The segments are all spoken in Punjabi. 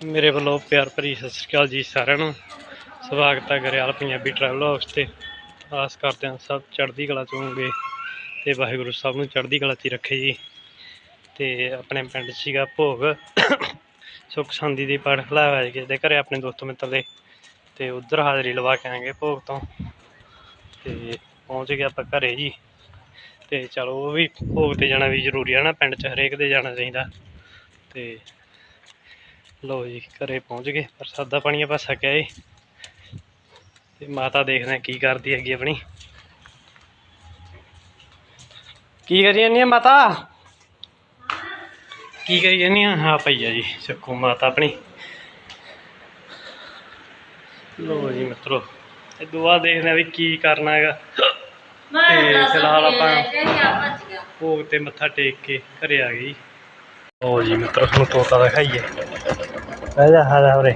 ਮੇਰੇ ਵੱਲੋਂ ਪਿਆਰ ਭਰੀ ਸਤਿ ਸ਼੍ਰੀ ਅਕਾਲ ਜੀ ਸਾਰਿਆਂ ਨੂੰ। ਸਵਾਗਤ ਹੈ ਗਰੇਵਾਲ ਪੰਜਾਬੀ ਟਰੈਵਲ ਹਾਊਸ ਤੇ। ਆਸ ਕਰਦੇ ਹਾਂ ਸਭ ਚੜ੍ਹਦੀ ਕਲਾ ਚ ਹੋਵੋਗੇ ਤੇ ਵਾਹਿਗੁਰੂ ਸਾਹਿਬ ਨੂੰ ਚੜ੍ਹਦੀ ਕਲਾ ਚ ਹੀ ਰੱਖੇ ਜੀ। ਤੇ ਆਪਣੇ ਪਿੰਡ ਸੀਗਾ ਭੋਗ। ਸੁੱਖ ਸੰਦੀ ਦੀ ਪਾਠ ਖਲਾਇਆ ਕਿਸੇ ਦੇ ਘਰੇ ਆਪਣੇ ਦੋਸਤ ਮਿੱਤਰ ਦੇ। ਤੇ ਉਧਰ ਹਾਜ਼ਰੀ ਲਵਾ ਕੇ ਆਏਗੇ ਭੋਗ ਤੋਂ। ਤੇ ਪਹੁੰਚ ਗਏ ਆਪਾਂ ਘਰੇ ਜੀ। ਤੇ ਚਲੋ ਉਹ ਵੀ ਭੋਗ ਤੇ ਜਾਣਾ ਵੀ ਜ਼ਰੂਰੀ ਹੈ ਨਾ, ਪਿੰਡ ਚ ਹਰੇਕ ਦੇ ਜਾਣਾ ਚਾਹੀਦਾ। ਤੇ ਲੋ ਜੀ ਘਰੇ ਪਹੁੰਚ ਗਏ ਪ੍ਰਸਾਦਾ ਪਾਣੀ ਆਪਾਂ ਛਕਿਆ ਏ ਤੇ ਮਾਤਾ ਦੇਖਦੇ ਆ ਕੀ ਕਰਦੀ ਹੈਗੀ ਆਪਣੀ। ਕੀ ਕਰੀ ਜਾਂਦੀ ਆ ਮਾਤਾ? ਕੀ ਕਰੀ ਜਾਂਦੀ ਆ? ਹਾਂ ਪਈਆ ਜੀ ਚੱਕੋ ਮਾਤਾ ਆਪਣੀ। ਲੋ ਜੀ ਮਿੱਤਰੋ ਇਹ ਦੁਆ ਦੇਖਦੇ ਆ ਵੀ ਕੀ ਕਰਨਾ ਹੈਗਾ। ਤੇ ਫਿਲਹਾਲ ਆਪਾਂ ਭੋਗ ਤੇ ਮੱਥਾ ਟੇਕ ਕੇ ਘਰੇ ਆ ਗਏ ਜੀ ਮਿੱਤਰੋ ਤੁਹਾਨੂੰ ਤੋਤਾ ਦਿਖਾਈਏ। ਬਹਿ ਜਾ ਆ ਜਾ ਉਰੇ।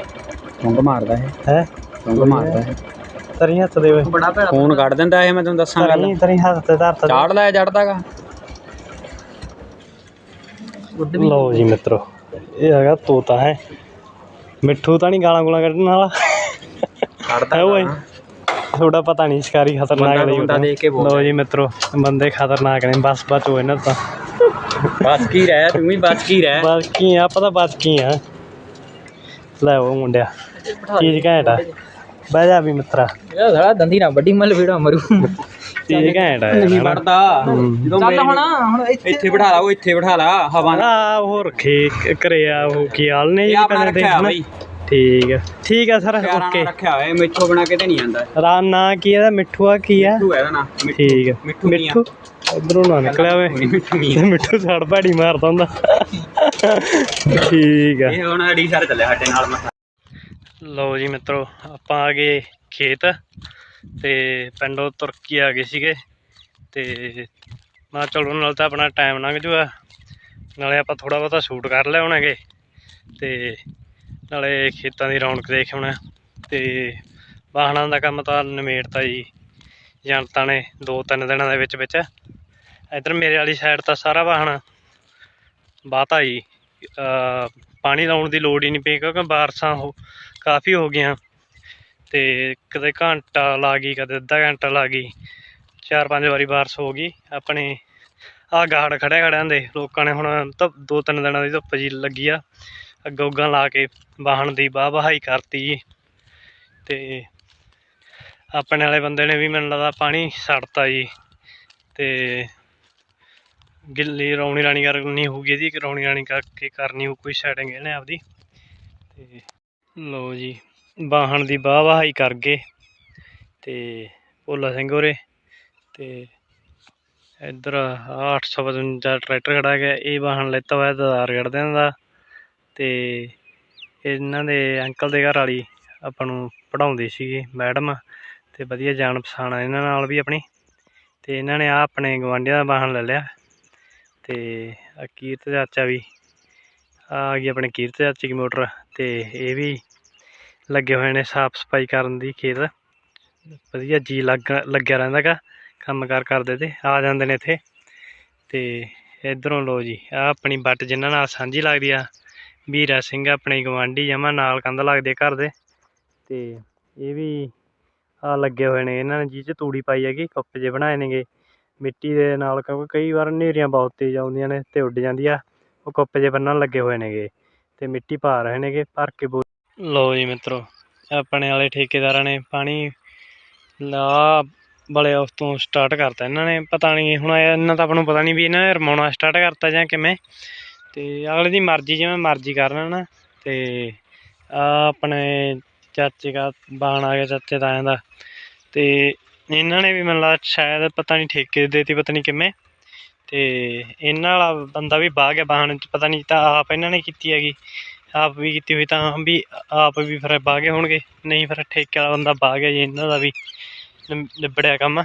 ਚੁੰਗ ਮਾਰਦਾ ਇਹ। ਹੈ? ਚੁੰਗ ਮਾਰਦਾ ਇਹ। ਤਰੀ ਹੱਥ ਦੇ ਓਏ। ਬੜਾ ਭੈੜਾ ਫੋਨ ਕੱਢ ਦਿੰਦਾ ਇਹ ਮੈਂ ਤੈਨੂੰ ਦੱਸਾਂ ਗੱਲ। ਤਰੀ ਤਰੀ ਹੱਥ ਤੇ ਧਰ ਤਾ ਚਾੜ ਲੈ ਜੜਦਾਗਾ ਲਓ ਜੀ ਮਿੱਤਰੋ ਇਹ ਹੈਗਾ ਤੋਤਾ ਹੈ। ਮਿੱਠੂ ਤਾਂ ਨਹੀਂ ਗਾਲਾਂ ਗੁਲਾਂ ਕੱਢਣ ਵਾਲਾ। ਕੱਢਦਾ ਹੈ ਓਏ। ਥੋੜਾ ਪਤਾ ਨਹੀਂ ਸ਼ਿਕਾਰੀ ਖਤਰਨਾਕ ਬੰਦਾ- ਨਹੀਂ ਬੰਦਾ ਦੇਖ ਕੇ ਬੋਲ। ਲਓ ਜੀ ਮਿੱਤਰੋ ਬੰਦੇ ਖਤਰਨਾਕ ਨੇ। ਬਸ ਬਚੋ ਇਹਨਾਂ ਤੋਂ। ਕੀ ਰਹਿ ਤੂੰ ਵੀ ਕੀ ਰਹਿ? ਬਸ ਕੀ ਆ ਪਤਾ ਕੀ ਆ। ਲੈ ਉਹ ਮੁੰਡਿਆ ਚੀਜ਼ ਘੈਂਟ ਆ। ਬਹਿ ਜਾ ਵੀ ਮਿੱਤਰਾ। ਇਹ ਸਾਲਾ ਦੰਦੀ ਨਾ ਵੱਡੀ ਮੱਲ ਵੀੜਾ ਮਰੂ। ਚੀਜ਼ ਘੈਂਟ ਆ ਨਹੀਂ ਹਨਾ। ਵੜਦਾ ਹੂੰ। ਜਦੋਂ ਚੱਲ ਹੁਣ ਹੁਣ ਇੱਥੇ। ਬਿਠਾ ਲਾ ਉਹ ਇੱਥੇ ਬਿਠਾ ਲਾ ਹਵਾ ਨਾਲ। ਆ ਉਹ ਰੱਖੇ ਘਰੇ ਆ ਉਹ ਕੀ ਹਾਲ ਨੇ ਇਹ ਜੀ ਪਹਿਲੇ ਦੇ ਰੱਖਿਆ ਹਨਾ? ਬਈ। ਠੀਕ ਆ। ਠੀਕ ਆ ਸਰ ਪਿਆਰਾਂ ਓਕੇ ਨਾਲ ਰੱਖਿਆ ਹੋਇਆ ਮਿੱਠੂ ਬਣਾ ਕੇ ਤੇ ਨਹੀਂ ਆਂਦਾ। ਰਾ ਨਾਂ ਕੀ ਇਹਦਾ? ਮਿੱਠੂ ਆ ਕੀ ਆ? ਮਿੱਠੂ ਹੈ ਇਹਦਾ ਨਾਂ ਠੀਕ ਆ। ਮਿੱਠੂ? ਮਿੱਠੂ? ਇਧਰੋਂ ਨਾ ਨਿਕਲਿਆ ਓਏ ਮਿੱਠੂ। ਮਿੱਠੂ ਛੜ ਮਾਰਦਾ ਹੁੰਦਾ। ਠੀਕ ਆ। ਇਹ ਹੁਣ ਅੜੀ ਸਰ ਚੱਲਿਆ ਸਾਡੇ ਨਾਲ ਮੱਥਾ। ਲਓ ਜੀ ਮਿੱਤਰੋ ਆਪਾਂ ਆ ਗਏ ਖੇਤ ਤੇ ਪਿੰਡੋਂ ਤੁਰ ਕੇ ਆ ਗਏ ਸੀਗੇ ਤੇ ਮੈਂ ਚਲੋ ਨਾਲ ਤਾਂ ਆਪਣਾ ਟਾਈਮ ਲੰਘ ਜੂਗਾ। ਨਾਲੇ ਆਪਾਂ ਥੋੜਾ ਬਹੁਤਾ ਸ਼ੂਟ ਕਰ ਲਿਆਉਣਾਗੇ ਤੇ ਨਾਲੇ ਖੇਤਾਂ ਦੀ ਰੌਣਕ ਦੇਖ ਆਉਣਾ ਤੇ ਵਾਹਨਾਂ ਦਾ ਕੰਮ ਤਾਂ ਨਿਮੇੜਤਾ ਜੀ। ਜਨਤਾ ਨੇ ਦੋ ਤਿੰਨ ਦਿਨਾਂ ਦੇ ਵਿੱਚ ਵਿੱਚ। ਇੱਧਰ ਮੇਰੇ ਵਾਲੀ ਸਾਈਡ ਤਾਂ ਸਾਰਾ ਵਾਹਣ ਬਾਤਾ ਜੀ। ਪਾਣੀ ਲਾਉਣ ਦੀ ਲੋੜ ਹੀ ਨਹੀਂ ਪਈ ਕਿਉਂਕਿ ਬਾਰਿਸ਼ਾਂ ਹੋ ਕਾਫੀ ਹੋ ਗਈਆਂ। ਤੇ ਕਦੇ ਘੰਟਾ ਲਾ ਗਈ, ਕਦੇ ਅੱਧਾ ਘੰਟਾ ਲਾ ਗਈ। ਚਾਰ ਪੰਜ ਵਾਰੀ ਬਾਰਸ਼ ਹੋ ਗਈ। ਆਪਣੇ ਆ ਗਾੜ ਖੜੇ ਖੜਿਆਂ ਦੇ ਲੋਕਾਂ ਨੇ ਹੁਣ ਤਾਂ ਦੋ ਤਿੰਨ ਦਿਨਾਂ ਦੀ ਧੁੱਪ ਜੀ ਲੱਗੀ ਆ। ਅੱਗੋਂ ਅੱਗਾਂ ਲਾ ਕੇ ਵਾਹਣ ਦੀ ਵਾਹ ਵਹਾਈ ਕਰਤੀ ਜੀ। ਤੇ ਆਪਣੇ ਵਾਲੇ ਬੰਦੇ ਨੇ ਵੀ ਮੈਨੂੰ ਲੱਗਦਾ ਪਾਣੀ ਛੱਡਤਾ ਜੀ। ਤੇ ਗਿੱਲੀ ਰੌਣੀ ਰਾਣੀ ਕਰਨੀ ਹੋਊਗੀ ਜੀ ਕਿ ਰੌਣੀ ਰਾਣੀ ਕਰਕੇ ਕਰਨੀ ਹੋਊ, ਕੋਈ ਸੈਟਿੰਗ ਇਹਨੇ ਆਪਦੀ। ਤੇ ਲਓ ਜੀ, ਵਾਹਣ ਦੀ ਵਾਹ ਵਹਾਈ ਕਰ ਗਏ। ਤੇ ਭੋਲਾ ਸਿੰਘ ਹੋਰੇ, ਤੇ ਇੱਧਰ ਆਹ 855 ਟਰੈਕਟਰ ਖੜਾ ਗਿਆ, ਇਹ ਵਾਹਣ ਲੈਤਾ ਹੋਇਆ ਦਦਾਰਗੜ੍ਹ ਦੇ ਦਾ। ਤੇ ਇਹਨਾਂ ਦੇ ਅੰਕਲ ਦੇ ਘਰ ਵਾਲੀ ਆਪਾਂ ਨੂੰ ਪੜਾਉਂਦੀ ਸੀਗੀ, ਮੈਡਮ। ਤੇ ਵਧੀਆ ਜਾਣ ਪਛਾਣ ਆ ਇਹਨਾਂ ਨਾਲ ਵੀ ਆਪਣੀ। ਤੇ ਇਹਨਾਂ ਨੇ ਆ ਆਪਣੇ ਗਵਾਂਢੀਆਂ ਦਾ ਵਾਹਨ ਲੈ ਲਿਆ। ਤੇ ਆ ਕੀਰਤ ਚਾਚਾ ਵੀ ਆ ਗਈ ਆਪਣੇ ਕੀਰਤ ਚਾਚੀ ਦੀ ਮੋਟਰ। ਤੇ ਇਹ ਵੀ ਲੱਗੇ ਹੋਏ ਨੇ ਸਾਫ਼ ਸਫ਼ਾਈ ਕਰਨ ਦੀ ਖੇਤ। ਵਧੀਆ ਜੀ ਲੱਗ, ਲੱਗਿਆ ਰਹਿੰਦਾ ਗਾ ਕੰਮ ਕਾਰ ਕਰਦੇ ਤੇ, ਆ ਜਾਂਦੇ ਨੇ ਇੱਥੇ। ਤੇ ਇਧਰੋਂ ਲੋ ਜੀ ਆ ਆਪਣੀ ਬੱਟ ਜਿਨ੍ਹਾਂ ਨਾਲ ਸਾਂਝੀ ਲੱਗਦੀ ਆ ਵੀਰਾ ਸਿੰਘ ਆਪਣੇ ਗਵਾਂਢੀ ਜਮਾ ਨਾਲ ਕੰਧ ਲੱਗਦੇ ਘਰ ਦੇ। ਤੇ ਇਹ ਵੀ ਆ ਲੱਗੇ ਹੋਏ ਨੇ, ਇਹਨਾਂ ਨੇ ਜਿਹ 'ਚ ਤੂੜੀ ਪਾਈ ਹੈਗੀ, ਕੱਪ ਜੇ ਬਣਾਏ ਨੇਗੇ। ਮਿੱਟੀ ਦੇ ਨਾਲ ਕਿਉਂਕਿ ਕਈ ਵਾਰ ਹਨੇਰੀਆਂ ਬਹੁਤ ਤੇਜ਼ ਆਉਂਦੀਆਂ ਨੇ ਤੇ ਉੱਡ ਜਾਂਦੀ ਆ। ਉਹ ਕੁੱਪ ਜੇ ਬੰਨਣ ਲੱਗੇ ਹੋਏ ਨੇਗੇ ਤੇ ਮਿੱਟੀ ਪਾ ਰਹੇ ਨੇਗੇ, ਭਰ ਕੇ ਬੋ। ਲਓ ਜੀ ਮਿੱਤਰੋ, ਆਪਣੇ ਵਾਲੇ ਠੇਕੇਦਾਰਾਂ ਨੇ ਪਾਣੀ ਲਾ ਵਾਲੇ ਉਸ ਤੋਂ ਸਟਾਰਟ ਕਰਤਾ। ਇਹਨਾਂ ਨੇ ਪਤਾ ਨਹੀਂ ਹੁਣ ਇਹਨਾਂ ਦਾ ਆਪਾਂ ਨੂੰ ਪਤਾ ਨਹੀਂ ਵੀ ਇਹਨਾਂ ਨੇ ਰਮਾਉਣਾ ਸਟਾਰਟ ਕਰਤਾ ਜਾਂ ਕਿਵੇਂ। ਤੇ ਅਗਲੇ ਦੀ ਮਰਜ਼ੀ, ਜਿਵੇਂ ਮਰਜ਼ੀ ਕਰਨਾ ਨਾ ਤੇ ਆਪਣੇ ਚਾਚੇ ਦਾ ਬਾਣ ਆ ਗਿਆ, ਚਾਚੇ ਤਾਇਆਂ ਦਾ। ਤੇ ਇਹਨਾਂ ਨੇ ਵੀ ਮੈਨੂੰ ਲੱਗਦਾ ਸ਼ਾਇਦ ਪਤਾ ਨਹੀਂ ਠੇਕੇ ਦੇਤੀ, ਪਤਾ ਨਹੀਂ ਕਿਵੇਂ। ਤੇ ਇਹਨਾਂ ਵਾਲਾ ਬੰਦਾ ਵੀ ਬਾਹ ਗਿਆ ਬਾਹਣ ਚ ਪਤਾ ਨਹੀਂ ਤਾਂ ਆਪ ਇਹਨਾਂ ਨੇ ਕੀਤੀ ਹੈਗੀ। ਆਪ ਵੀ ਕੀਤੀ ਹੋਈ ਤਾਂ ਵੀ ਆਪ ਵੀ ਫਿਰ ਬਾਹ ਗਏ ਹੋਣਗੇ। ਨਹੀਂ ਫਿਰ ਠੇਕੇ ਵਾਲਾ ਬੰਦਾ ਬਾਹ ਗਿਆ ਜੀ, ਇਹਨਾਂ ਦਾ ਵੀ ਨਿਮ- ਨਿਬੜਿਆ ਕੰਮ।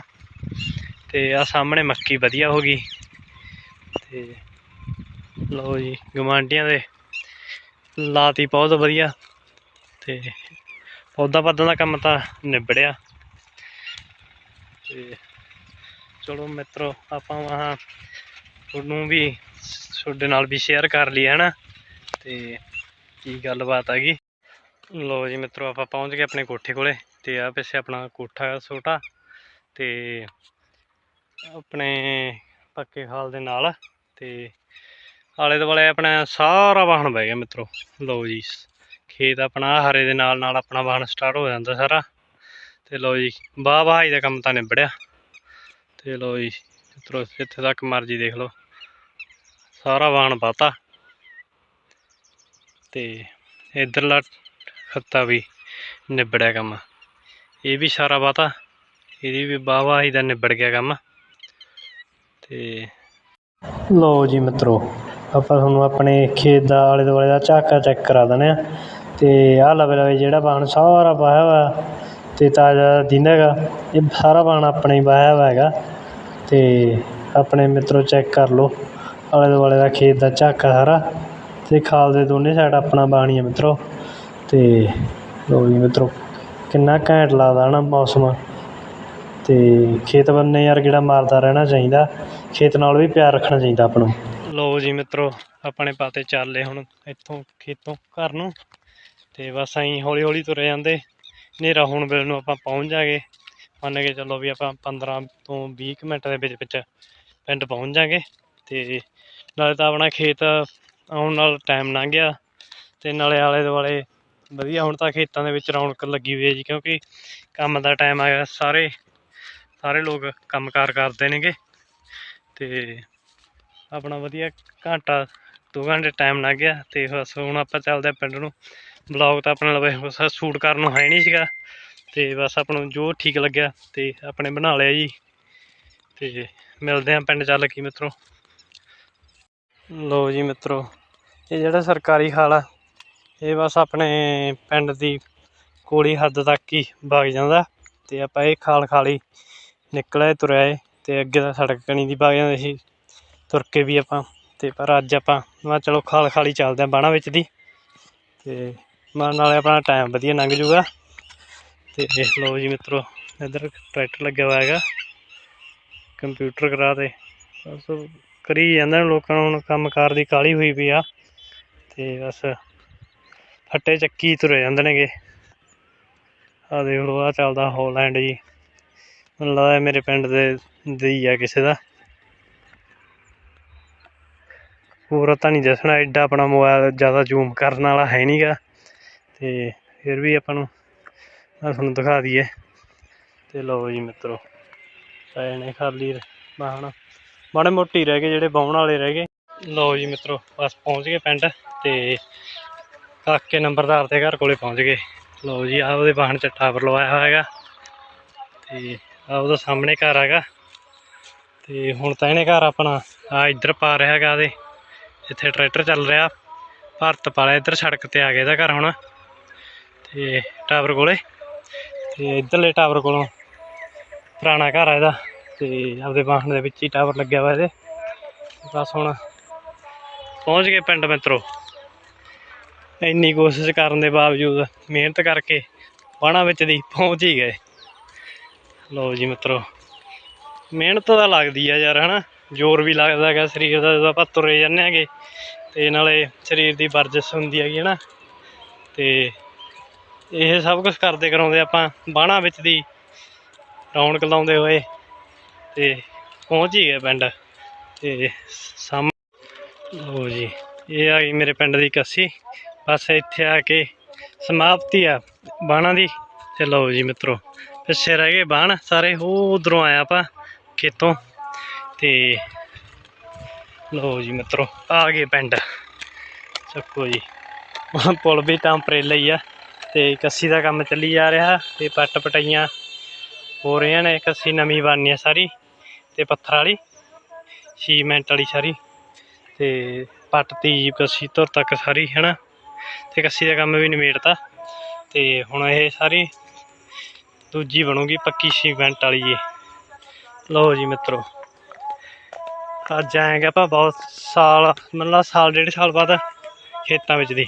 ਤੇ ਆ ਸਾਹਮਣੇ ਮੱਕੀ ਵਧੀਆ ਹੋ ਗਈ। ਤੇ ਲਓ ਜੀ ਗਵਾਂਢੀਆਂ ਦੇ ਲਾਤੀ ਬਹੁਤ ਵਧੀਆ ਤੇ ਪੌਦਾ ਪੱਦਾਂ ਦਾ ਕੰਮ ਤਾਂ ਨਿਬੜਿਆ। ਤੇ ਚਲੋ ਮਿੱਤਰੋ, ਆਪਾਂ ਵਾਹ ਤੁਹਾਨੂੰ ਵੀ ਤੁਹਾਡੇ ਨਾਲ ਵੀ ਸ਼ੇਅਰ ਕਰ ਲਈ ਹੈ ਨਾ ਤੇ ਕੀ ਗੱਲਬਾਤ ਹੈਗੀ ਲੋ ਜੀ ਮਿੱਤਰੋ, ਆਪਾਂ ਪਹੁੰਚ ਗਏ ਆਪਣੇ ਕੋਠੇ ਕੋਲੇ ਤੇ ਆ ਪਿੱਛੇ ਆਪਣਾ ਕੋਠਾ ਛੋਟਾ ਤੇ ਆਪਣੇ ਪੱਕੇ ਖਾਲ ਦੇ ਨਾਲ ਤੇ ਆਲੇ ਦੁਆਲੇ ਆਪਣਾ ਸਾਰਾ ਵਾਹਣ ਬਹਿ ਗਿਆ ਮਿੱਤਰੋ। ਲਓ ਜੀ, ਖੇਤ ਆਪਣਾ ਹਰੇ ਦੇ ਨਾਲ ਨਾਲ ਆਪਣਾ ਵਾਹਣ ਸਟਾਰਟ ਹੋ ਜਾਂਦਾ ਸਾਰਾ। ਤੇ ਲਓ ਜੀ, ਵਾਹ ਵਾਹੀ ਦਾ ਕੰਮ ਤਾਂ ਨਿਬੜਿਆ। ਤੇ ਲਓ ਜੀ, ਮਿੱਤਰੋ, ਜਿੱਥੇ ਤੱਕ ਮਰਜ਼ੀ ਦੇਖ ਲਓ। ਸਾਰਾ ਵਾਹਣ ਪਾਤਾ ਤੇ ਇਧਰਲਾ ਖੱਤਾ ਵੀ ਨਿਬੜਿਆ ਕੰਮ। ਇਹ ਵੀ ਸਾਰਾ ਵਾਤਾ ਇਹਦੀ ਵੀ ਵਾਹ ਵਾਹੀ ਦਾ ਨਿਬੜ ਗਿਆ ਕੰਮ। ਤੇ ਲਓ ਜੀ ਮਿੱਤਰੋ ਆਪਾਂ ਤੁਹਾਨੂੰ ਆਪਣੇ ਖੇਤ ਦਾ ਆਲੇ ਦੁਆਲੇ ਦਾ ਝਾਕਾ ਚੈੱਕ ਕਰਾ ਦਿੰਦੇ ਹਾਂ। ਅਤੇ ਆਹ ਲਵੇ ਲਵੇ ਜਿਹੜਾ ਬਾਣ ਸਾਰਾ ਵਾਹਿਆ ਹੋਇਆ ਅਤੇ ਤਾਜ਼ਾ ਦਿੰਦਾ ਹੈਗਾ। ਇਹ ਸਾਰਾ ਬਾਣ ਆਪਣੇ ਹੀ ਵਾਹਿਆ ਹੋਇਆ ਹੈਗਾ। ਅਤੇ ਆਪਣੇ ਮਿੱਤਰੋ ਚੈੱਕ ਕਰ ਲਓ। ਆਲੇ ਦੁਆਲੇ ਦਾ ਖੇਤ ਦਾ ਝਾਕਾ ਸਾਰਾ। ਅਤੇ ਖਾਲ ਦੇ ਦੋਨੇ ਸਾਈਡ ਆਪਣਾ ਬਾਣੀ ਹੈ ਮਿੱਤਰੋ। ਅਤੇ ਲਓ ਜੀ ਮਿੱਤਰੋ, ਕਿੰਨਾ ਘੈਂਟ ਲੱਗਦਾ ਹੈ ਨਾ ਮੌਸਮ। ਅਤੇ ਖੇਤ ਬੰਨੇ ਯਾਰ ਗੇੜਾ ਮਾਰਦਾ ਰਹਿਣਾ ਚਾਹੀਦਾ। ਖੇਤ ਨਾਲ ਵੀ ਪਿਆਰ ਰੱਖਣਾ ਚਾਹੀਦਾ ਆਪਾਂ ਨੂੰ। ਲਓ ਜੀ ਮਿੱਤਰੋ, ਆਪਣੇ ਪਾਤੇ ਚੱਲੇ ਹੁਣ ਇੱਥੋਂ ਖੇਤੋਂ ਘਰ ਨੂੰ। ਤੇ ਬਸ ਐਂ ਹੌਲੀ ਹੌਲੀ ਤੁਰੇ ਜਾਂਦੇ। ਹਨੇਰਾ ਹੋਣ ਵੇਲੇ ਨੂੰ ਆਪਾਂ ਪਹੁੰਚ ਜਾਗੇ। ਮੰਨ ਕੇ ਚੱਲੋ ਵੀ ਆਪਾਂ 15 ਤੋਂ 20 ਕੁ ਮਿੰਟ ਦੇ ਵਿੱਚ ਵਿੱਚ ਪਿੰਡ ਪਹੁੰਚ ਜਾਗੇ। ਤੇ ਨਾਲੇ ਤਾਂ ਆਪਣਾ ਖੇਤ ਆਉਣ ਨਾਲ ਟਾਈਮ ਲੰਘ ਗਿਆ। ਤੇ ਨਾਲੇ ਆਲੇ ਦੁਆਲੇ ਵਧੀਆ ਹੁਣ ਤਾਂ ਖੇਤਾਂ ਦੇ ਵਿੱਚ ਰੌਣਕ ਲੱਗੀ ਹੋਈ ਹੈ ਜੀ, ਕਿਉਂਕਿ ਕੰਮ ਦਾ ਟਾਈਮ ਆ ਗਿਆ। ਸਾਰੇ ਸਾਰੇ ਲੋਕ ਕੰਮਕਾਰ ਕਰਦੇ ਨੇਗੇ। ਤੇ ਆਪਣਾ ਵਧੀਆ ਘੰਟਾ, ਦੋ ਘੰਟੇ ਟਾਈਮ ਲੱਗ ਗਿਆ ਤੇ ਬਸ ਹੁਣ ਆਪਾਂ ਚੱਲਦੇ ਹਾਂ ਪਿੰਡ ਨੂੰ। ਬਲੌਗ ਤਾਂ ਆਪਣੇ ਲਵੇ ਬਸ ਸ਼ੂਟ ਕਰਨ ਨੂੰ ਹੈ ਨਹੀਂ ਸੀਗਾ ਤੇ ਬਸ ਆਪਾਂ ਨੂੰ ਜੋ ਠੀਕ ਲੱਗਿਆ ਤੇ ਆਪਣੇ ਬਣਾ ਲਿਆ ਜੀ। ਤੇ ਮਿਲਦੇ ਹਾਂ ਪਿੰਡ ਚੱਲ ਕੇ ਮਿੱਤਰੋ। ਲੋ ਜੀ ਮਿੱਤਰੋ, ਇਹ ਜਿਹੜਾ ਸਰਕਾਰੀ ਖਾਲ ਆ, ਇਹ ਬਸ ਆਪਣੇ ਪਿੰਡ ਦੀ ਕੋਲੀ ਹੱਦ ਤੱਕ ਹੀ ਵਗ ਜਾਂਦਾ ਤੇ ਆਪਾਂ ਇਹ ਖਾਲ ਖਾਲੀ ਨਿਕਲਿਆ, ਤੁਰਿਆ ਏ ਤੇ ਅੱਗੇ ਤਾਂ ਸੜਕ ਕਣੀ ਦੀ ਵਗ ਜਾਂਦੇ ਸੀ। ਤੁਰ ਕੇ ਵੀ ਆਪਾਂ ਤੇ ਪਰ ਅੱਜ ਆਪਾਂ ਮੈਂ ਚਲੋ ਖਾਲ ਖਾਲੀ ਚੱਲਦੇ ਆਂ ਬਾਣਾ ਵਿੱਚ ਦੀ। ਤੇ ਮਨ ਨਾਲੇ ਆਪਣਾ ਟਾਈਮ ਵਧੀਆ ਲੰਘ ਜੂਗਾ ਤੇ ਲਓ ਜੀ ਮਿੱਤਰੋ, ਇੱਧਰ ਟਰੈਕਟਰ ਲੱਗਿਆ ਹੋਇਆ ਹੈਗਾ। ਕੰਪਿਊਟਰ ਕਰਾ ਤੇ ਬਸ ਕਰੀ ਜਾਂਦੇ ਨੇ ਲੋਕਾਂ ਨੂੰ, ਹੁਣ ਕੰਮਕਾਰ ਦੀ ਕਾਹਲੀ ਹੋਈ ਪਈ ਆ। ਤੇ ਬਸ ਫੱਟੇ ਚੱਕੀ ਤੁਰੇ ਜਾਂਦੇ ਨੇਗੇ। ਆ ਦੇਖ ਲਓ ਆ ਚੱਲਦਾ ਹੋਲੈਂਡ ਜੀ। ਮੈਨੂੰ ਲੱਗਦਾ ਮੇਰੇ ਪਿੰਡ ਦੇ, ਦੀ ਆ ਕਿਸੇ ਦਾ। ਪੂਰਾ ਤਾਂ ਨਹੀਂ ਦੱਸਣਾ ਐਡਾ ਆਪਣਾ ਮੋਬਾਈਲ ਜ਼ਿਆਦਾ ਜ਼ੂਮ ਕਰਨ ਵਾਲਾ ਹੈ ਨਹੀਂਗਾ ਤੇ ਫਿਰ ਵੀ ਆਪਾਂ ਨੂੰ ਆ ਤੁਹਾਨੂੰ ਦਿਖਾ ਦਈਏ। ਤੇ ਲਓ ਜੀ ਮਿੱਤਰੋ, ਪਏ ਨੇ ਖਾਲੀ ਬਾਹਣ ਮਾੜੇ ਮੋਟੀ ਰਹਿ ਗਏ ਜਿਹੜੇ ਬਾਉਣ ਵਾਲੇ ਰਹਿ ਗਏ। ਲਓ ਜੀ ਮਿੱਤਰੋ, ਬਸ ਪਹੁੰਚ ਗਏ ਪਿੰਡ ਤੇ ਕਾਕੇ ਨੰਬਰਦਾਰ ਦੇ ਘਰ ਕੋਲੇ ਪਹੁੰਚ ਗਏ। ਲਓ ਜੀ ਆ ਉਹਦੇ ਵਾਹਣ ਚ ਟਾਵਰ ਲਵਾਇਆ ਹੋਇਆ ਹੈਗਾ। ਤੇ ਆ ਉਹਦਾ ਸਾਹਮਣੇ ਘਰ ਹੈਗਾ। ਤੇ ਹੁਣ ਤਾਂ ਇਹਨੇ ਘਰ ਆਪਣਾ ਆ ਇੱਧਰ ਪਾ ਰਿਹਾ ਹੈਗਾ ਇਹਦੇ ਇੱਥੇ ਟਰੈਕਟਰ ਚੱਲ ਰਿਹਾ। ਭਰਤ ਪਾਲਾ ਇੱਧਰ ਸੜਕ ਤੇ ਆ ਗਿਆ ਇਹਦਾ ਘਰ ਹੁਣ। ਤੇ ਟਾਵਰ ਕੋਲੇ। ਤੇ ਇੱਧਰਲੇ ਟਾਵਰ ਕੋਲੋਂ ਪੁਰਾਣਾ ਘਰ ਆ ਇਹਦਾ। ਤੇ ਆਪਦੇ ਵਾਹਣ ਦੇ ਵਿੱਚ ਹੀ ਟਾਵਰ ਲੱਗਿਆ ਹੋਇਆ ਇਹਦੇ। ਬਸ ਹੁਣ ਪਹੁੰਚ ਗਏ ਪਿੰਡ ਮਿੱਤਰੋ। ਇੰਨੀ ਕੋਸ਼ਿਸ਼ ਕਰਨ ਦੇ ਬਾਵਜੂਦ ਮਿਹਨਤ ਕਰਕੇ ਬਾਣਾ ਵਿੱਚ ਦੀ ਪਹੁੰਚ ਹੀ ਗਏ। ਲਓ ਜੀ ਮਿੱਤਰੋ। ਮਿਹਨਤ ਤਾਂ ਲੱਗਦੀ ਆ ਯਾਰ, ਹਨਾ? ਜ਼ੋਰ ਵੀ ਲੱਗਦਾ ਹੈਗਾ, ਸਰੀਰ ਦਾ ਜਦੋਂ ਆਪਾਂ ਤੁਰੇ ਜਾਂਦੇ ਹੈਗੇ, ਤੇ ਨਾਲੇ ਸਰੀਰ ਦੀ ਵਰਜਿਸ਼ ਹੁੰਦੀ ਹੈਗੀ ਹਨਾ ਤੇ ਇਹ ਸਭ ਕੁਝ ਕਰਦੇ ਕਰਾਉਂਦੇ ਆਪਾਂ ਬਾਣਾ ਵਿੱਚ ਦੀ ਰੌਣਕ ਲਾਉਂਦੇ ਹੋਏ, ਤੇ ਪਹੁੰਚ ਹੀ ਗਏ ਪਿੰਡ, ਤੇ ਸਾਹਮ, ਲਓ ਜੀ, ਇਹ ਆ ਗਈ ਮੇਰੇ ਪਿੰਡ ਦੀ ਕੱਸੀ, ਬਸ ਇੱਥੇ ਆ ਕੇ ਸਮਾਪਤੀ ਆ ਬਾਣਾ ਦੀ, ਤੇ ਲਓ ਜੀ ਮਿੱਤਰੋ, ਪਿੱਛੇ ਰਹਿ ਗਏ ਬਾਣ ਸਾਰੇ ਉਹ ਉਧਰੋਂ ਆਇਆ ਆਪਾਂ, ਖੇਤੋਂ। ਤੇ ਲਓ ਜੀ ਮਿੱਤਰੋ, ਆ ਗਏ ਪਿੰਡ। ਚੱਕੋ ਜੀ। ਆਹ ਪੁਲ ਵੀ ਤਾਂ ਟੈਂਪਰੇਰੀ ਹੀ ਆ ਤੇ ਕੱਸੀ ਦਾ ਕੰਮ ਚੱਲੀ ਜਾ ਰਿਹਾ ਤੇ ਪੱਟ ਪਟਾਈਆਂ ਹੋ ਰਹੀਆਂ ਨੇ। ਕੱਸੀ ਨਵੀਂ ਬਣਨੀ ਆ ਸਾਰੀ ਤੇ ਪੱਥਰ ਵਾਲੀ, ਸੀਮੈਂਟ ਵਾਲੀ ਸਾਰੀ ਤੇ ਪੱਟ ਤੀ ਕੱਸੀ ਤੁਰ ਤੱਕ ਸਾਰੀ, ਹੈਨਾ? ਤੇ ਕੱਸੀ ਦਾ ਕੰਮ ਵੀ ਨਿਮੇੜਤਾ ਤੇ ਹੁਣ ਇਹ ਸਾਰੀ ਦੂਜੀ ਬਣੂਗੀ ਪੱਕੀ ਸੀਮੈਂਟ ਵਾਲੀ ਇਹ। ਲਓ ਜੀ ਮਿੱਤਰੋ। ਤਾਂ ਜਾਏਗਾ ਆਪਾਂ ਬਹੁਤ ਸਾਲ ਮਤਲਬ ਸਾਲ, ਡੇਢ ਸਾਲ ਬਾਅਦ ਖੇਤਾਂ ਵਿੱਚ ਦੀ।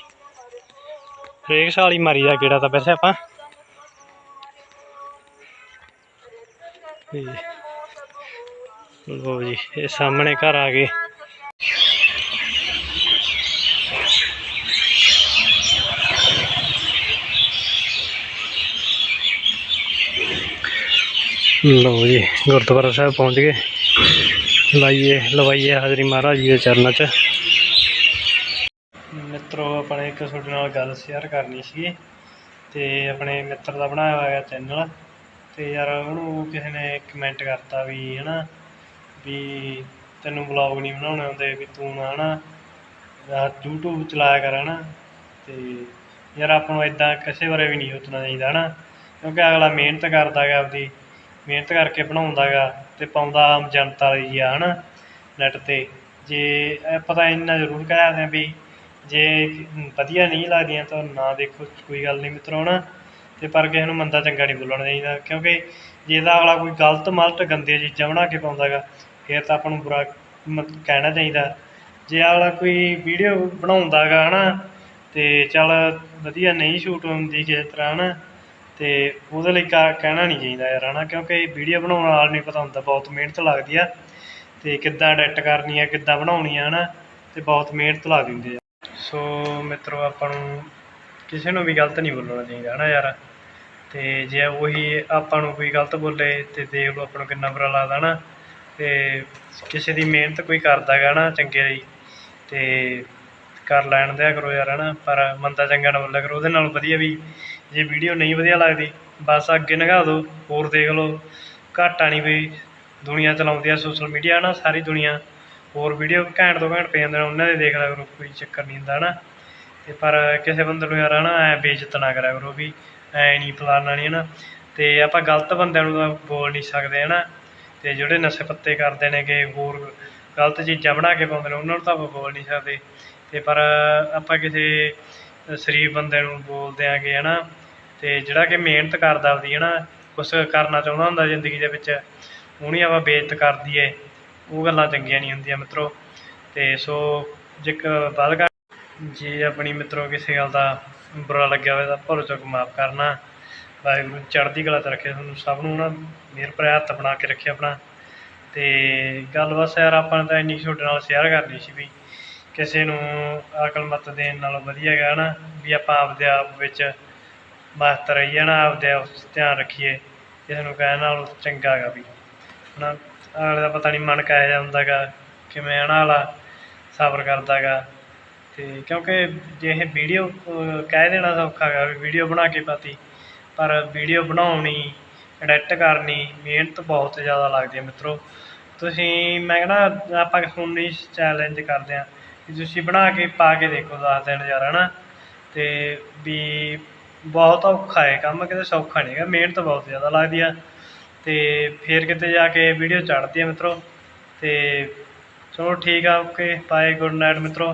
ਹਰੇਕ ਸਾਲ ਹੀ ਮਾਰੀਦਾ ਕਿਹੜਾ ਤਾਂ ਵੈਸੇ ਆਪਾਂ। ਲੋ ਜੀ, ਇਹ ਸਾਹਮਣੇ ਘਰ ਆ ਗਏ। ਲੋ ਜੀ, ਗੁਰਦੁਆਰਾ ਸਾਹਿਬ ਪਹੁੰਚ ਗਏ। ਲਾਈਏ, ਲਵਾਈਏ ਹਾਜ਼ਰੀ ਮਹਾਰਾਜ ਜੀ ਦੇ ਚਰਨਾਂ 'ਚ। ਮਿੱਤਰੋ, ਆਪਣੇ ਇੱਕ ਤੁਹਾਡੇ ਨਾਲ ਗੱਲ ਸ਼ੇਅਰ ਕਰਨੀ ਸੀ ਤੇ ਆਪਣੇ ਮਿੱਤਰ ਦਾ ਬਣਾਇਆ ਹੋਇਆ ਚੈਨਲ ਤੇ ਯਾਰ ਉਹਨੂੰ ਕਿਸੇ ਨੇ ਕਮੈਂਟ ਕਰਤਾ ਵੀ, ਹਨਾ, ਵੀ ਤੈਨੂੰ ਬਲੌਗ ਨਹੀਂ ਬਣਾਉਣੇ ਆਉਂਦੇ, ਵੀ ਤੂੰ ਨਾ, ਹਨਾ YouTube ਚਲਾਇਆ ਕਰ, ਹਨਾ, ਤੇ ਯਾਰ ਆਪਾਂ ਨੂੰ ਇਦਾਂ ਕਿਸੇ ਬਾਰੇ ਵੀ ਨਹੀਂ ਸੋਚਣਾ ਚਾਹੀਦਾ, ਹਨਾ, ਕਿਉਂਕਿ ਅਗਲਾ ਮਿਹਨਤ ਕਰਦਾ ਗਾ ਆਪਦੀ, ਮਿਹਨਤ ਕਰਕੇ ਬਣਾਉਂਦਾ ਗਾ ਤੇ ਪਾਉਂਦਾ ਆਮ ਜਨਤਾ ਲਈ ਆ ਹੈ ਨਾ ਨੈੱਟ ਤੇ। ਜੇ ਆਪਾਂ ਤਾਂ ਇੰਨਾ ਜ਼ਰੂਰ ਕਹਿ ਸਕਦੇ ਹਾਂ ਵੀ ਜੇ ਵਧੀਆ ਨਹੀਂ ਲੱਗਦੀਆਂ ਤਾਂ ਨਾ ਦੇਖੋ, ਕੋਈ ਗੱਲ ਨਹੀਂ ਮਿੱਤਰੋ, ਹਨਾ। ਅਤੇ ਪਰ ਕਿਸੇ ਨੂੰ ਮੰਦਾ ਚੰਗਾ ਨਹੀਂ ਬੋਲਣਾ ਚਾਹੀਦਾ, ਕਿਉਂਕਿ ਜੇ ਤਾਂ ਅਗਲਾ ਕੋਈ ਗਲਤ ਮਲਤ ਗੰਦੀਆਂ ਚੀਜ਼ਾਂ ਬਣਾ ਕੇ ਪਾਉਂਦਾ ਗਾ ਫਿਰ ਤਾਂ ਆਪਾਂ ਨੂੰ ਬੁਰਾ ਮ- ਕਹਿਣਾ ਚਾਹੀਦਾ। ਜੇ ਅਗਲਾ ਕੋਈ ਵੀਡੀਓ ਬਣਾਉਂਦਾ ਗਾ ਨਾ ਤੇ ਚੱਲ ਵਧੀਆ ਨਹੀਂ ਸ਼ੂਟ ਹੁੰਦੀ ਕਿਸੇ ਤਰ੍ਹਾਂ ਹੈ ਨਾ ਅਤੇ ਉਹਦੇ ਲਈ ਕ- ਕਹਿਣਾ ਨਹੀਂ ਚਾਹੀਦਾ ਯਾਰ ਹੈ ਨਾ ਕਿਉਂਕਿ ਵੀਡੀਓ ਬਣਾਉਣ ਵਾਲਾ ਨਹੀਂ ਪਤਾ ਹੁੰਦਾ, ਬਹੁਤ ਮਿਹਨਤ ਲੱਗਦੀ ਆ। ਅਤੇ ਕਿੱਦਾਂ ਐਡਿਟ ਕਰਨੀ ਆ, ਕਿੱਦਾਂ ਬਣਾਉਣੀ ਆ ਨਾ ਅਤੇ ਬਹੁਤ ਮਿਹਨਤ ਲੱਗਦੀ ਹੁੰਦੀ ਆ। ਸੋ ਮਿੱਤਰੋ, ਆਪਾਂ ਨੂੰ ਕਿਸੇ ਨੂੰ ਵੀ ਗਲਤ ਨਹੀਂ ਬੋਲਣਾ ਚਾਹੀਦਾ ਹੈ ਨਾ ਯਾਰ? ਅਤੇ ਜੇ ਉਹੀ ਆਪਾਂ ਨੂੰ ਕੋਈ ਗਲਤ ਬੋਲੇ, ਤੇ ਦੇਖ ਲਓ ਆਪਾਂ ਨੂੰ ਕਿੰਨਾ ਬੁਰਾ ਲੱਗਦਾ ਨਾ ਅਤੇ ਕਿਸੇ ਦੀ ਮਿਹਨਤ ਕੋਈ ਕਰਦਾ ਗਾ ਨਾ ਚੰਗੇ ਲਈ ਅਤੇ ਕਰ ਲੈਣ ਦਿਆ ਕਰੋ ਯਾਰ ਹੈ ਨਾ ਪਰ ਮੰਦਾ ਚੰਗਾ ਨਾ ਬੋਲਿਆ ਕਰੋ, ਉਹਦੇ ਨਾਲ ਵਧੀਆ ਵੀ ਜੇ ਵੀਡੀਓ ਨਹੀਂ ਵਧੀਆ ਲੱਗਦੀ, ਬਸ ਅੱਗੇ ਲੰਘਾ ਦਿਓ ਹੋਰ ਦੇਖ ਲਓ। ਘਾਟਾ ਨਹੀਂ ਵੀ ਦੁਨੀਆ ਚਲਾਉਂਦੀ ਆ ਸੋਸ਼ਲ ਮੀਡੀਆ ਨਾ ਸਾਰੀ ਦੁਨੀਆ। ਹੋਰ ਵੀਡੀਓ ਘੈਂਟ ਤੋਂ ਘੈਂਟ ਪੈ ਜਾਂਦੇ ਨੇ, ਉਹਨਾਂ ਦੇ ਦੇਖ ਲਿਆ ਕਰੋ, ਕੋਈ ਚੱਕਰ ਨਹੀਂ ਹੁੰਦਾ ਨਾ ਤੇ ਪਰ ਕਿਸੇ ਬੰਦੇ ਨੂੰ ਯਾਰ, ਹਨਾ, ਐ ਬੇਇੱਜ਼ਤ ਨਾ ਕਰਿਆ ਕਰੋ ਵੀ ਐ ਨਹੀਂ ਫਲਾਨਾ ਨਹੀਂ ਹਨਾ। ਤੇ ਆਪਾਂ ਗਲਤ ਬੰਦਿਆਂ ਨੂੰ ਤਾਂ ਬੋਲ ਨਹੀਂ ਸਕਦੇ, ਹਨਾ। ਤੇ ਜਿਹੜੇ ਨਸ਼ੇ ਪੱਤੇ ਕਰਦੇ ਨੇ ਕਿ ਹੋਰ ਗਲਤ ਚੀਜ਼ਾਂ ਬਣਾ ਕੇ ਪਾਉਂਦੇ ਨੇ, ਉਹਨਾਂ ਨੂੰ ਤਾਂ ਆਪਾਂ ਬੋਲ ਨਹੀਂ ਸਕਦੇ। ਤੇ ਪਰ ਆਪਾਂ ਕਿਸੇ ਸ਼ਰੀਫ ਬੰਦੇ ਨੂੰ ਬੋਲਦੇ ਹੈਗੇ ਹੈ ਨਾ ਅਤੇ ਜਿਹੜਾ ਕਿ ਮਿਹਨਤ ਕਰਦਾ ਆਪਦੀ ਹੈ ਨਾ ਕੁਛ ਕਰਨਾ ਚਾਹੁੰਦਾ ਹੁੰਦਾ ਜ਼ਿੰਦਗੀ ਦੇ ਵਿੱਚ, ਉਹਨੀ ਆਪਾਂ ਬੇਇੱਜ਼ਤ ਕਰ ਦਈਏ। ਉਹ ਗੱਲਾਂ ਚੰਗੀਆਂ ਨਹੀਂ ਹੁੰਦੀਆਂ, ਮਿੱਤਰੋ। ਅਤੇ ਸੋ, ਜੇ ਕ, ਵੱਧ ਘੱਟ ਜੇ ਆਪਣੀ ਮਿੱਤਰੋ ਕਿਸੇ ਗੱਲ ਦਾ ਬੁਰਾ ਲੱਗਿਆ ਹੋਵੇ ਤਾਂ ਭਰੋ ਚੁੱਕ ਮਾਫ ਕਰਨਾ। ਵਾਹਿਗੁਰੂ ਚੜ੍ਹਦੀ ਕਲਾ 'ਚ ਰੱਖੇ ਤੁਹਾਨੂੰ ਸਭ ਨੂੰ ਨਾ ਮਿਹਰ ਭਰਿਆ ਹੱਥ ਬਣਾ ਕੇ ਰੱਖੇ ਆਪਣਾ। ਅਤੇ ਗੱਲ ਬਸ ਯਾਰ, ਆਪਾਂ ਤਾਂ ਇੰਨੀ ਤੁਹਾਡੇ ਨਾਲ ਸ਼ੇਅਰ ਕਰਨੀ ਸੀ ਵੀ ਕਿਸੇ ਨੂੰ ਅਕਲ ਮੱਤ ਦੇਣ ਨਾਲੋਂ ਵਧੀਆ ਹੈਗਾ ਨਾ ਵੀ ਆਪਾਂ ਆਪਦੇ ਆਪ ਵਿੱਚ ਮਸਤ ਰਹੀਏ ਨਾ ਆਪਦੇ ਆਪ 'ਚ ਧਿਆਨ ਰੱਖੀਏ, ਕਿਸੇ ਨੂੰ ਕਹਿਣ ਨਾਲੋਂ ਚੰਗਾ ਹੈਗਾ ਵੀ। ਹੈ ਨਾ ਅਗਲੇ ਦਾ ਪਤਾ ਨਹੀਂ ਮਨ ਕਿਹੋ ਜਿਹਾ ਹੁੰਦਾ ਗਾ ਕਿਵੇਂ ਹਨਾ ਵਾਲਾ ਸਬਰ ਕਰਦਾ ਗਾ ਅਤੇ ਕਿਉਂਕਿ ਜੇ ਇਹ ਵੀਡੀਓ ਕਹਿ ਦੇਣਾ ਸੌਖਾ ਹੈਗਾ ਵੀ ਵੀਡੀਓ ਬਣਾ ਕੇ ਪਾਤੀ, ਪਰ ਵੀਡੀਓ ਬਣਾਉਣੀ ਐਡਿਟ ਕਰਨੀ ਮਿਹਨਤ ਬਹੁਤ ਜ਼ਿਆਦਾ ਲੱਗਦੀ ਹੈ ਮਿੱਤਰੋ। ਤੁਸੀਂ, ਮੈਂ ਕਹਿੰਦਾ ਆਪਾਂ ਹੁਣ ਹੀ ਚੈਲੰਜ ਕਰਦੇ ਹਾਂ। ਵੀ ਤੁਸੀਂ ਬਣਾ ਕੇ ਪਾ ਕੇ ਦੇਖੋ ਦਸ ਦਿਨ ਯਾਰ ਹੈ ਨਾ ਅਤੇ ਵੀ ਬਹੁਤ ਔਖਾ ਹੈ ਕੰਮ, ਕਿਤੇ ਸੌਖਾ ਨਹੀਂ ਹੈਗਾ, ਮਿਹਨਤ ਬਹੁਤ ਜ਼ਿਆਦਾ ਲੱਗਦੀ ਆ। ਅਤੇ ਫਿਰ ਕਿਤੇ ਜਾ ਕੇ ਵੀਡੀਓ ਚੜ੍ਹਦੀ ਆ ਮਿੱਤਰੋ। ਅਤੇ ਚਲੋ ਠੀਕ ਆ, ਓਕੇ ਬਾਏ ਗੁੱਡ ਨਾਈਟ ਮਿੱਤਰੋ।